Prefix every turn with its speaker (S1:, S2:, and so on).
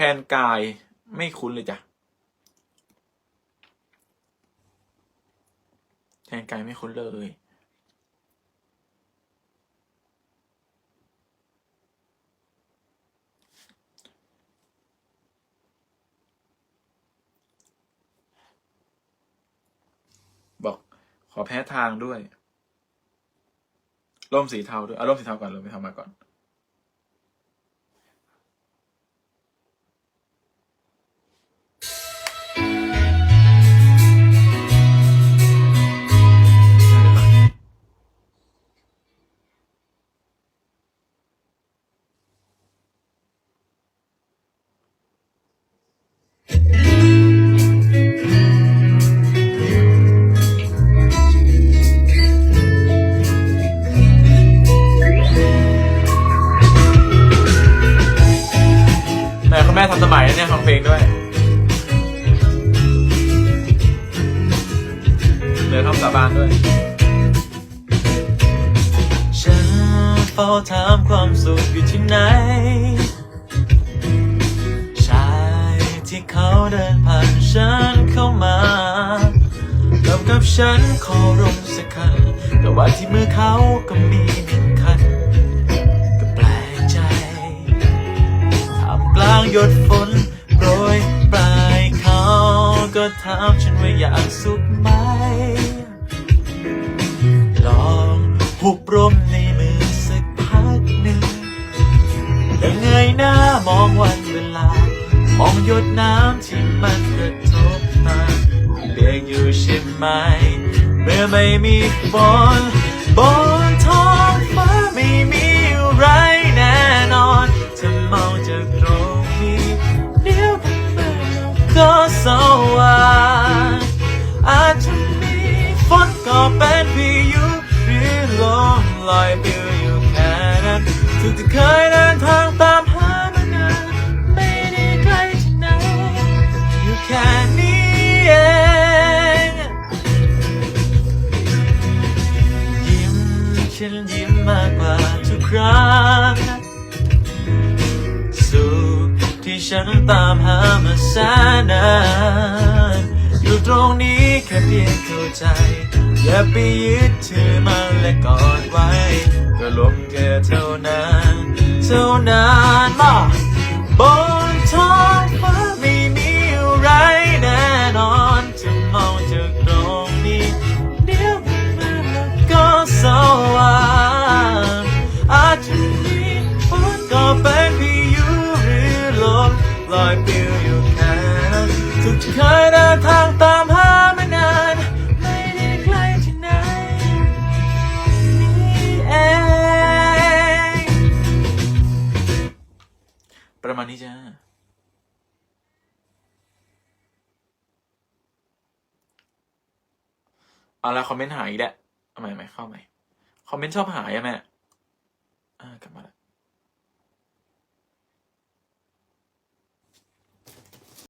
S1: แทนกายไม่คุ้นเลยจ้ะ แทนกายไม่คุ้นเลยบอกขอแพ้ทางด้วย ร่มสีเทาด้วย เอาร่มสีเทาก่อนร่มสีเทามาก่อน เนี่ยฟังเพลงด้วย เหลือคำสาบานด้วย
S2: ฉันเฝ้าถามความสุขอยู่ที่ไหน ชายที่เขาเดินผ่านฉันเข้ามากับกับฉันขอร่มสักคันแต่ว่าที่มือเขาก็มีหนึ่งคัน ก็แปลกใจ ท่ามกลางหยดฝน ก็ถามฉันว่าอยากสุขไหม ลองหุบร่มในมือสักพักหนึ่งแล้วเงยหน้ามองวันเวลา มองหยดน้ำที่มันกระทบมาเปียกอยู่ใช่ไหม เมื่อไม่มีฝนบนท้องฟ้าไม่มี ว่าอาจจะมีฝนก็เป็นพายุหรือลมลอยปลิวอยู่แค่นั้นทุกที่เคยเดินทางตามหามานานไม่ได้ไกลที่ไหนอยู่แค่นี้เองยิ้มฉันยิ้มมากกว่าทุกครั้ง ที่ฉันตามหามาแสนนานอยู่ตรงนี้แค่เพียงเข้าใจ อย่าไปยึดถือมันและกอดไว้ก็ลงแค่เท่านั้น เท่านั้นมาบอก อยปลิวอยู่แค่นั้นทุกที่เคยเดินทางตามหามานาน ไม่ได้ไกล้ที่ไหนนี่เอง
S1: ประมาณนี้จ้าเอาละคอมเมนต์หายอีกแล้วเอาใหม่ใหม่เข้าใหม่ คอมเมนต์ชอบหายอะแม่ อ่ากลับมาแล้ว